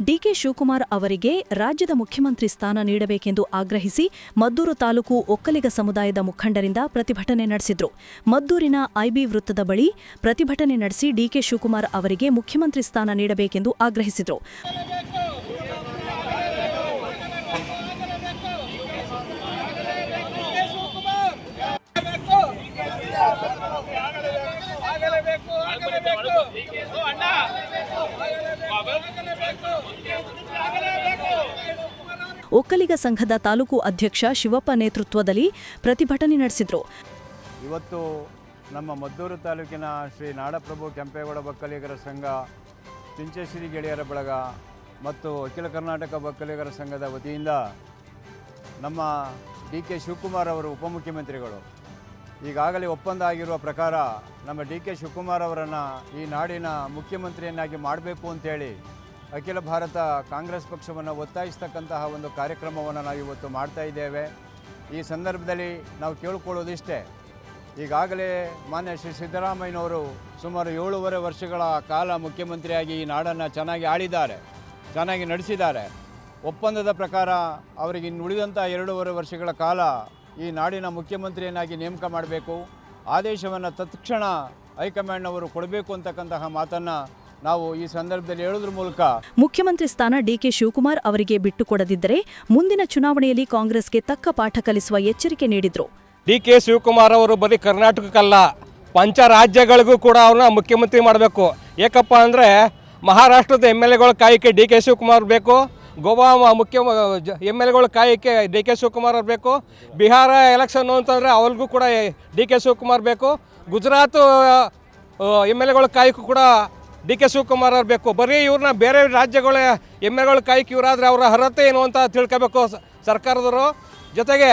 DK Shivakumar ಅವರಿಗೆ ರಾಜ್ಯದ ಮುಖ್ಯಮಂತ್ರಿ ಸ್ಥಾನ ನೀಡಬೇಕೆಂದು ಆಗ್ರಹಿಸಿ ಮದ್ದೂರು ತಾಲೂಕು ಒಕ್ಕಲಿಗ ಸಮುದಾಯದ ಮುಖಂಡರಿಂದ ಪ್ರತಿಭಟನೆ ನಡೆಸಿದ್ರು. ಮದ್ದೂರಿನ ಐಬಿ ವೃತ್ತದ ಬಳಿ ಪ್ರತಿಭಟನೆ ನಡೆಸಿ ಡಿಕೆ ಶಿವಕುಮಾರ್ ಅವರಿಗೆ ಮುಖ್ಯಮಂತ್ರಿ ಸ್ಥಾನ ನೀಡಬೇಕೆಂದು ಆಗ್ರಹಿಸಿದ್ರು ಅಣ್ಣ ಆಗಲೇಬೇಕು ಒಕ್ಕಲಿಗ ಸಂಘದ ತಾಲೂಕು ಅಧ್ಯಕ್ಷ ಶಿವಪ್ಪ ನೇತೃತ್ವದಲ್ಲಿ ಪ್ರತಿಭಟನೆ ನಡೆಸಿದರು. ಇವತ್ತು ನಮ್ಮ ಮದ್ದೂರು ತಾಲೂಕಿನ ಶ್ರೀ ನಾಡಪ್ರಭು ಕೆಂಪೇಗೌಡ ಒಕ್ಕಲಿಗರ ಸಂಘ, ಚಿಂಚೇಶ್ವರಿ ಗೆಳೆಯರ ಬಳಗ ಮತ್ತು ಅಖಿಲ ಕರ್ನಾಟಕ ಒಕ್ಕಲಿಗರ ಸಂಘದ ವತಿಯಿಂದ ನಮ್ಮ ಡಿ ಕೆ ಶಿವಕುಮಾರ್ ಅವರು ಉಪಮುಖ್ಯಮಂತ್ರಿಗಳು. ಈಗಾಗಲೇ ಒಪ್ಪಂದ ಆಗಿರುವ ಪ್ರಕಾರ ನಮ್ಮ ಡಿ ಕೆ ಶಿವಕುಮಾರ್ ಅವರನ್ನು ಈ ನಾಡಿನ ಮುಖ್ಯಮಂತ್ರಿಯನ್ನಾಗಿ ಮಾಡಬೇಕು ಅಂತೇಳಿ ಅಖಿಲ ಭಾರತ ಕಾಂಗ್ರೆಸ್ ಪಕ್ಷವನ್ನು ಒತ್ತಾಯಿಸ್ತಕ್ಕಂತಹ ಒಂದು ಕಾರ್ಯಕ್ರಮವನ್ನು ನಾವು ಇವತ್ತು ಮಾಡ್ತಾ ಇದ್ದೇವೆ. ಈ ಸಂದರ್ಭದಲ್ಲಿ ನಾವು ಕೇಳಿಕೊಳ್ಳೋದಿಷ್ಟೇ, ಈಗಾಗಲೇ ಮಾನ್ಯ ಶ್ರೀ ಸಿದ್ದರಾಮಯ್ಯನವರು ಸುಮಾರು ಏಳೂವರೆ ವರ್ಷಗಳ ಕಾಲ ಮುಖ್ಯಮಂತ್ರಿಯಾಗಿ ಈ ನಾಡನ್ನು ಚೆನ್ನಾಗಿ ಆಳಿದ್ದಾರೆ, ಚೆನ್ನಾಗಿ ನಡೆಸಿದ್ದಾರೆ. ಒಪ್ಪಂದದ ಪ್ರಕಾರ ಅವರಿಗೆ ಇನ್ನು ಉಳಿದಂಥ ಎರಡೂವರೆ ವರ್ಷಗಳ ಕಾಲ ಈ ನಾಡಿನ ಮುಖ್ಯಮಂತ್ರಿಯನ್ನಾಗಿ ನೇಮಕ ಮಾಡಬೇಕು. ಆದೇಶವನ್ನು ತತ್ಕ್ಷಣ ಹೈಕಮಾಂಡ್ನವರು ಕೊಡಬೇಕು ಅಂತಕ್ಕಂತಹ ಮಾತನ್ನು ನಾವು ಈ ಸಂದರ್ಭದಲ್ಲಿ ಹೇಳೋದ್ರ ಮೂಲಕ ಮುಖ್ಯಮಂತ್ರಿ ಸ್ಥಾನ ಡಿಕೆ ಶಿವಕುಮಾರ್ ಅವರಿಗೆ ಬಿಟ್ಟುಕೊಡದಿದ್ದರೆ ಮುಂದಿನ ಚುನಾವಣೆಯಲ್ಲಿ ಕಾಂಗ್ರೆಸ್ಗೆ ತಕ್ಕ ಪಾಠ ಕಲಿಸುವ ಎಚ್ಚರಿಕೆ ನೀಡಿದ್ರು. ಡಿ ಕೆ ಶಿವಕುಮಾರ್ ಅವರು ಬರೀ ಕರ್ನಾಟಕಕ್ಕಲ್ಲ ಪಂಚ ರಾಜ್ಯಗಳಿಗೂ ಕೂಡ ಅವ್ರನ್ನ ಮುಖ್ಯಮಂತ್ರಿ ಮಾಡಬೇಕು. ಏಕಪ್ಪ ಅಂದರೆ ಮಹಾರಾಷ್ಟ್ರದ ಎಂ ಎಲ್ ಎಗಳ ಕಾಯಕ್ಕೆ ಡಿ ಕೆ ಶಿವಕುಮಾರ್ ಬೇಕು ಗೋವಾ ಮುಖ್ಯ ಎಂ ಎಲ್ ಎಗಳ ಕಾಯಕ್ಕೆ ಡಿ ಕೆ ಶಿವಕುಮಾರ್ ಅವ್ರು ಬೇಕು ಬಿಹಾರ ಎಲೆಕ್ಷನ್ ಅಂತಂದರೆ ಅವ್ರಿಗೂ ಕೂಡ ಡಿ ಕೆ ಶಿವಕುಮಾರ್ ಬೇಕು ಗುಜರಾತ್ ಎಂ ಎಲ್ ಎಗಳ ಕಾಯಕ್ಕೂ ಕೂಡ ಡಿ ಕೆ ಶಿವಕುಮಾರ್ ಅವ್ರು ಬೇಕು. ಬರೀ ಇವ್ರನ್ನ ಬೇರೆ ರಾಜ್ಯಗಳ ಎಂ ಎಗಳ ಕಾಯಕ್ಕೆ ಇವರಾದರೆ ಅವರ ಅರ್ಹತೆ ಏನು ಅಂತ ತಿಳ್ಕೋಬೇಕು ಸರ್ಕಾರದವರು. ಜೊತೆಗೆ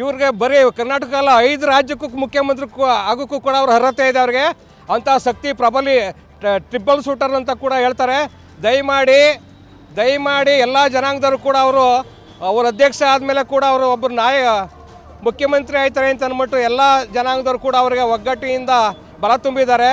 ಇವ್ರಿಗೆ ಬರೀ ಕರ್ನಾಟಕ ಅಲ್ಲ, ಐದು ರಾಜ್ಯಕ್ಕೂ ಮುಖ್ಯಮಂತ್ರಿ ಆಗೋಕ್ಕೂ ಕೂಡ ಅವ್ರ ಅರ್ಹತೆ ಇದೆ ಅವ್ರಿಗೆ. ಅಂಥ ಶಕ್ತಿ ಪ್ರಬಲಿ ಟ್ರಿಬಲ್ ಶೂಟರ್ ಅಂತ ಕೂಡ ಹೇಳ್ತಾರೆ. ದಯಮಾಡಿ ದಯಮಾಡಿ ಎಲ್ಲ ಜನಾಂಗದವರು ಕೂಡ ಅವರು, ಅವರ ಅಧ್ಯಕ್ಷ ಆದಮೇಲೆ ಕೂಡ ಅವರು ಒಬ್ಬರು ನಾಯ, ಮುಖ್ಯಮಂತ್ರಿ ಆಯ್ತಾರೆ ಅಂತ ಅಂದ್ಬಿಟ್ಟು ಎಲ್ಲ ಜನಾಂಗದವರು ಕೂಡ ಅವರಿಗೆ ಒಗ್ಗಟ್ಟಿನಿಂದ ಬಲ ತುಂಬಿದ್ದಾರೆ.